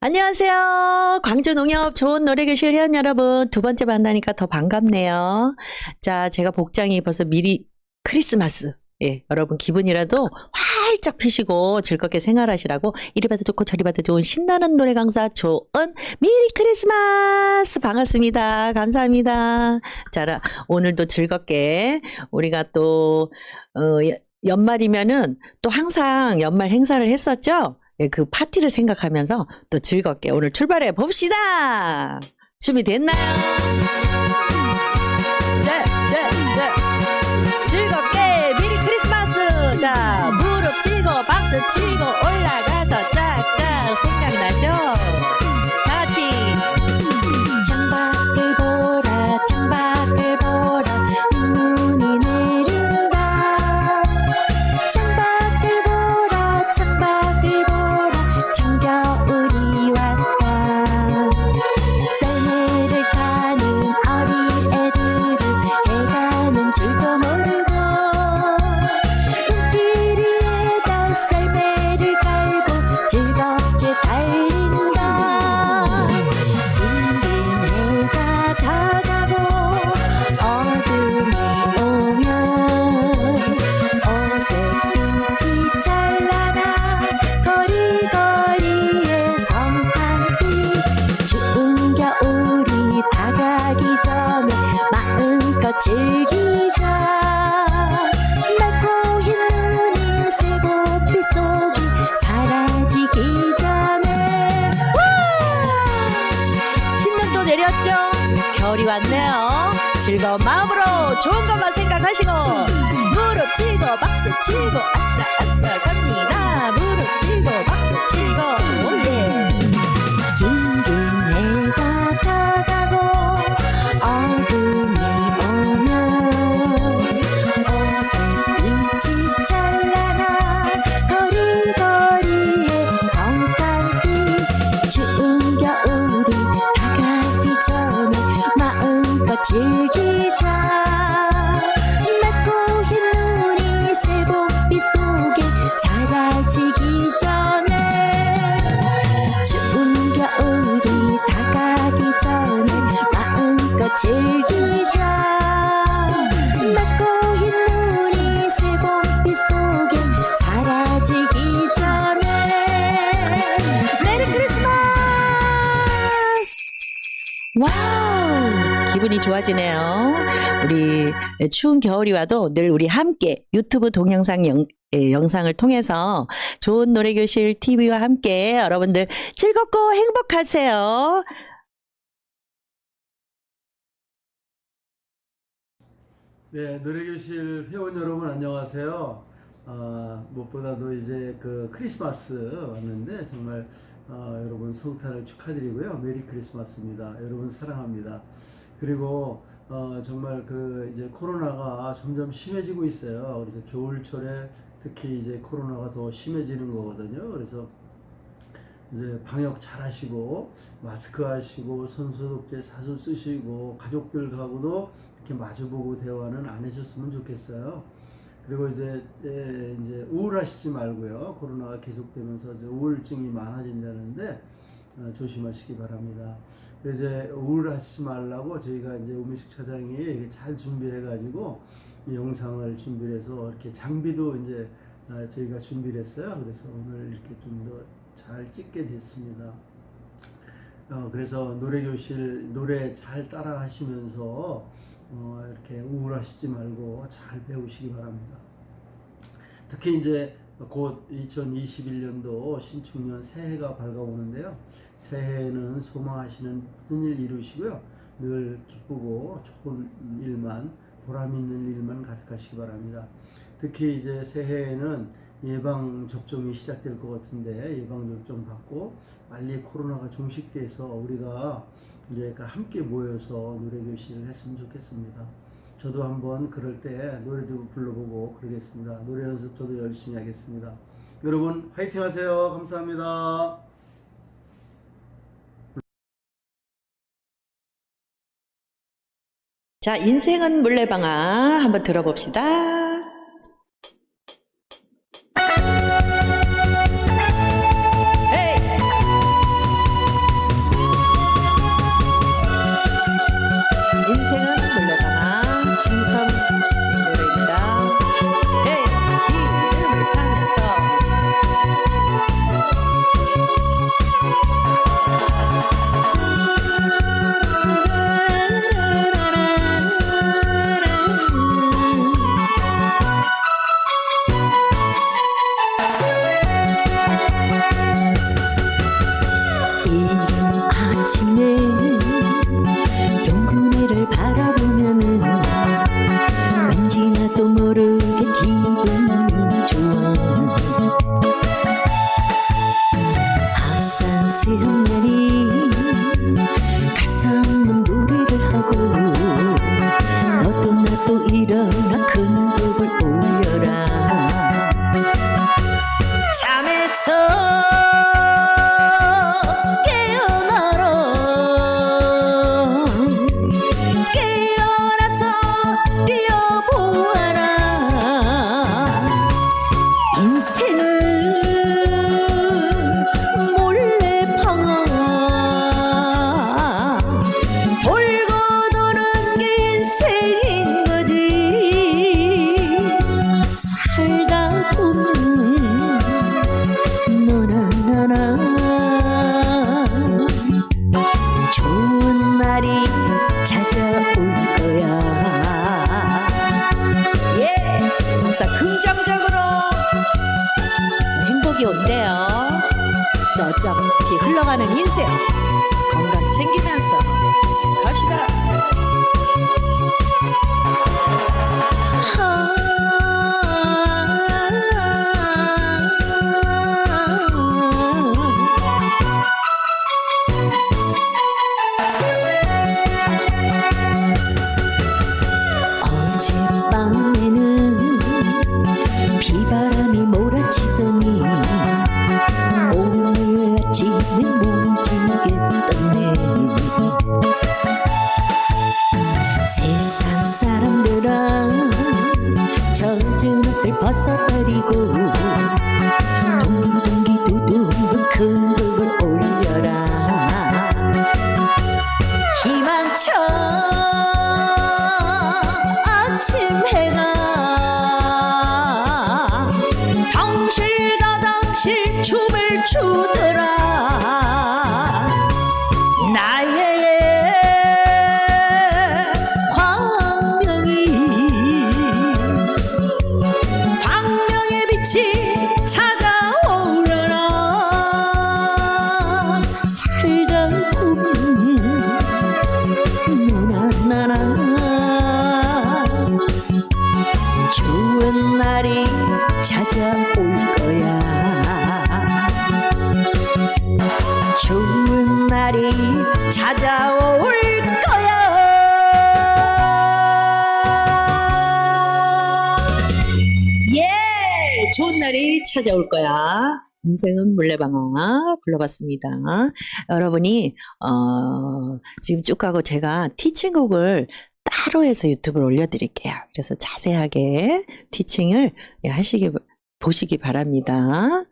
안녕하세요. 광주 농협 좋은 노래교실 회원 여러분. 두 번째 만나니까 더 반갑네요. 자, 제가 복장이 벌써 미리 크리스마스. 예, 여러분 기분이라도 활짝 피시고 즐겁게 생활하시라고 이리 봐도 좋고 저리 봐도 좋은 신나는 노래 강사 좋은 미리 크리스마스 반갑습니다. 감사합니다. 자, 오늘도 즐겁게 우리가 또 어, 연말이면은 또 항상 연말 행사를 했었죠. 예, 그 파티를 생각하면서 또 즐겁게 오늘 출발해 봅시다. 준비됐나요? 자, 자, 자. 즐겁게 미리 크리스마스. 자, 무릎 치고 박수 치고 올라가서 짝짝 생각나죠? 즐거운 마음으로 좋은 것만 생각하시고 무릎 치고 박수 치고 아싸 아싸 즐기자. 맑고 흰 눈이 새봄빛 속에 사라지기 전에 메리 크리스마스! 와우! 기분이 좋아지네요. 우리 추운 겨울이 와도 늘 우리 함께 유튜브 동영상 영, 예, 영상을 통해서 좋은 노래교실 TV와 함께 여러분들 즐겁고 행복하세요. 네, 노래교실 회원 여러분 안녕하세요. 아, 무엇보다도 이제 그 크리스마스 왔는데 정말 아, 여러분 성탄을 축하드리고요. 메리 크리스마스입니다. 여러분 사랑합니다. 그리고 어, 정말 그 이제 코로나가 점점 심해지고 있어요. 그래서 겨울철에 특히 이제 코로나가 더 심해지는 거거든요. 그래서 이제 방역 잘 하시고 마스크 하시고 손소독제 자주 쓰시고 가족들하고도 이렇게 마주보고 대화는 안 하셨으면 좋겠어요. 그리고 이제 에, 이제 우울하시지 말고요. 코로나가 계속되면서 이제 우울증이 많아진다는데 어, 조심하시기 바랍니다. 이제 우울하시지 말라고 저희가 이제 우미숙 차장이 잘 준비해 가지고 영상을 준비해서 이렇게 장비도 이제 아, 저희가 준비를 했어요. 그래서 오늘 이렇게 좀더 잘 찍게 됐습니다. 어, 그래서 노래교실 노래 잘 따라 하시면서 어, 이렇게 우울하시지 말고 잘 배우시기 바랍니다. 특히 이제 곧 2021년도 신축년 새해가 밝아오는데요. 새해에는 소망하시는 모든 일 이루시고요. 늘 기쁘고 좋은 일만 보람 있는 일만 가득하시기 바랍니다. 특히 이제 새해에는 예방 접종이 시작될 것 같은데 예방 접종 받고 빨리 코로나가 종식돼서 우리가 이제 그 함께 모여서 노래 교실을 했으면 좋겠습니다. 저도 한번 그럴 때 노래도 불러보고 그러겠습니다. 노래 연습 저도 열심히 하겠습니다. 여러분 화이팅 하세요. 감사합니다. 자, 인생은 물레방아 한번 들어봅시다. 谢。 추더라. 나의 광명이 광명의 빛이 찾아오려나. 살다 보면 나나나나 좋은 날이 찾아올 거야 좋은 날이 찾아올 거야 예 좋은 날이 찾아올 거야 인생은 물레방아 불러봤습니다 여러분이 어, 지금 쭉 가고 제가 티칭곡을 따로 해서 유튜브에 올려드릴게요. 그래서 자세하게 티칭을 예, 하시기 보시기 바랍니다.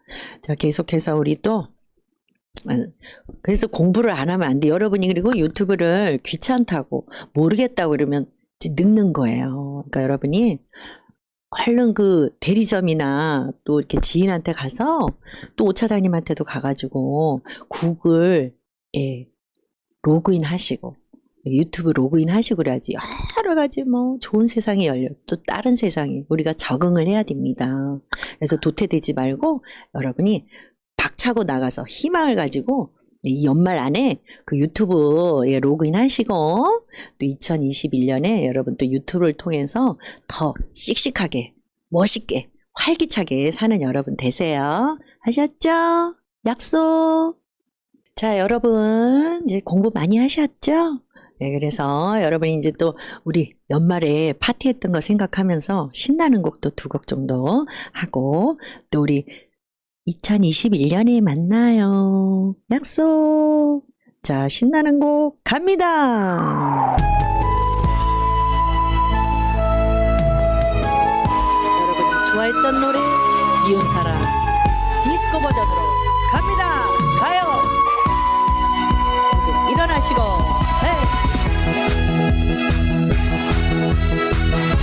자 계속해서 우리 또 어, 그래서 공부를 안 하면 안 돼. 여러분이 그리고 유튜브를 귀찮다고 모르겠다고 그러면 늙는 거예요. 그러니까 여러분이 얼른 그 대리점이나 또 이렇게 지인한테 가서 또 오차장님한테도 가가지고 구글 예 로그인 하시고 유튜브 로그인 하시고 그래야지 여러 가지 뭐 좋은 세상이 열려 또 다른 세상이 우리가 적응을 해야 됩니다. 그래서 도태되지 말고 여러분이 박차고 나가서 희망을 가지고 이 연말 안에 그 유튜브 에 로그인 하시고 또 2021년에 여러분 또 유튜브를 통해서 더 씩씩하게 멋있게 활기차게 사는 여러분 되세요. 하셨죠? 약속. 자, 여러분 이제 공부 많이 하셨죠? 네, 그래서 여러분이 이제 또 우리 연말에 파티했던 거 생각하면서 신나는 곡도 두 곡 정도 하고 또 우리 2021년에 만나요. 약속. 자, 신나는 곡 갑니다. 여러분이 좋아했던 노래 이혼 사랑 디스코 버전으로 갑니다. 가요. 일어나시고. 헤이.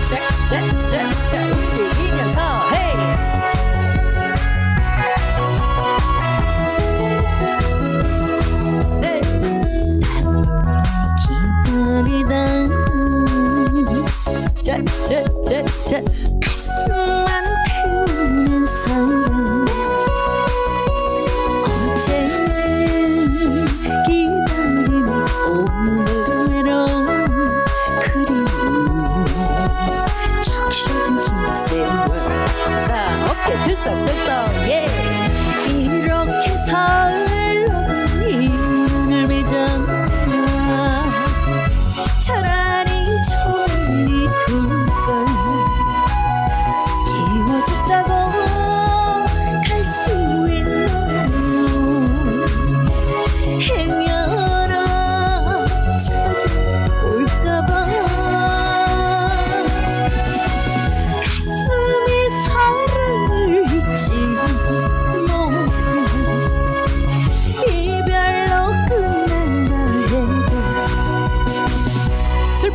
짝짝짝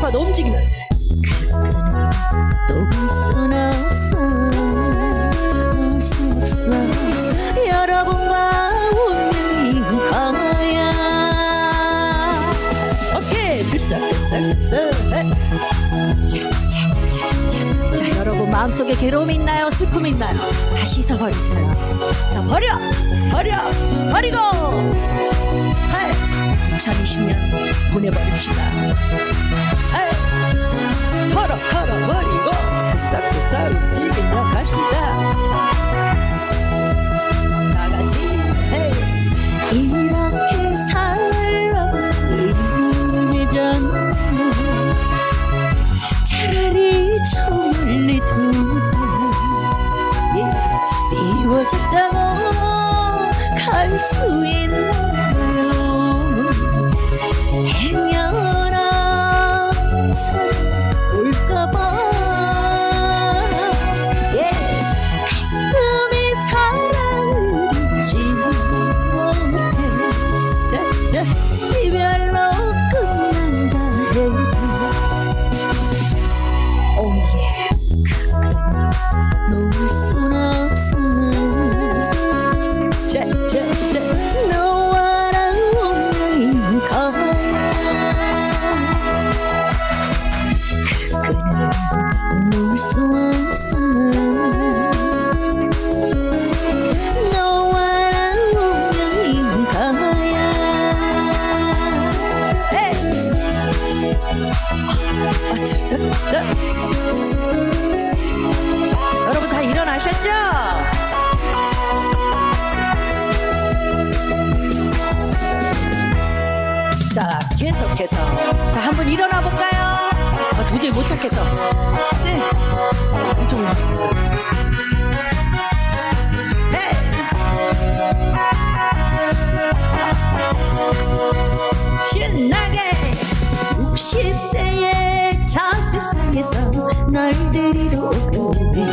슬퍼도 움직이면서 또볼순 없어 볼수 없어 여러분과 여러분 마음 마음속에 괴로움이 있나요? 슬픔이 있나요? 다 씻어버리세요. 다 버려! 버려! 버리고! 하이! 2020년 보내버립시다. 하이! 털어 털어버리고 부싹부싹 움직이며 갑시다. 다 같이 헤이! 이렇게 살아 이전에 차라리 저 멀리 두고 예, 미워졌다고 갈 수 있나요 행 도저히 못 찾겠어. 쎄. 이쪽으로. 네. 신나게 60세의 저 세상에서 널 데리러 오거든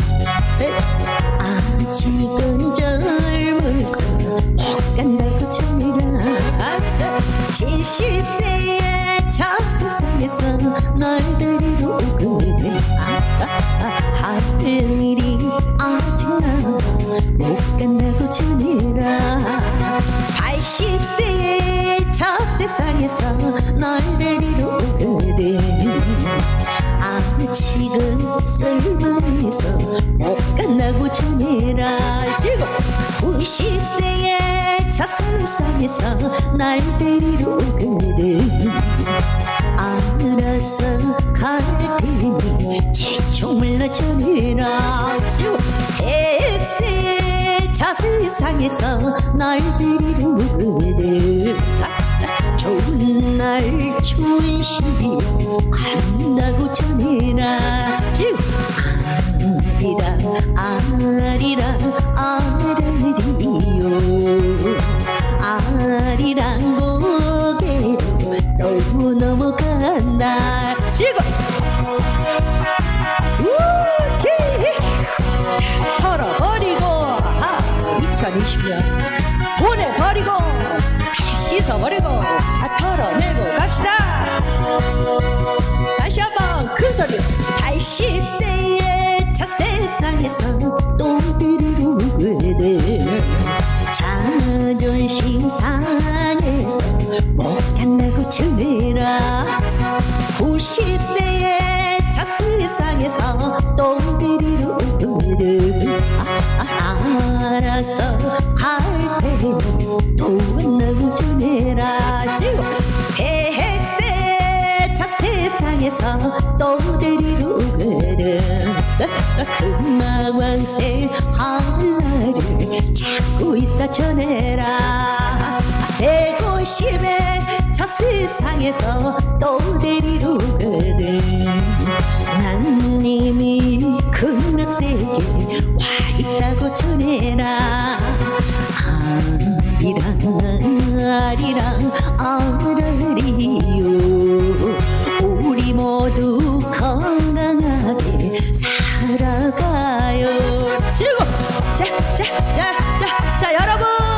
아직은 젊어서 못 간다고 참이라 70세의 저 세상에서 널 데리러 할 일이 아직 나못 간다고 전해라. 80세의 저 세상에서 널 데리러 오거든. 아직은 쓸모해서 못 간다고 전해라. 90세의 저 세상에서 날 데리러 오거든. 알아서 갈 테니 제종물로 전해라 100세의 저 세상에서 날 데리러 오거든 좋은 날 좋은 시기 간다고 전해라 아리랑 아리랑 아리랑이요. 아리랑 고개로 또 넘어간다. 지금 2020년 보내버리고 다 씻어버리고 다 털어내고 갑시다. 다시 한번 큰 소리로 80세의 저 세상에서 또 데리러 오거든 자존심 상해서 못 간다고 전해라. 90세의 저 세상에서 또 데리러 오거든 아, 알아서 갈 테니 또 만나고 전해라 100세의 저 세상에서 또 데리러 오거든 금마왕새 하늘을 찾고 있다 전해라 내 도심에 저 세상에서 또 데리러 가네. 나는 이미 극락세계 와 있다고 전해라. 아리랑 아리랑 아라리요. 우리 모두 건강하게 살아가요. 즐거 자자자자 여러분!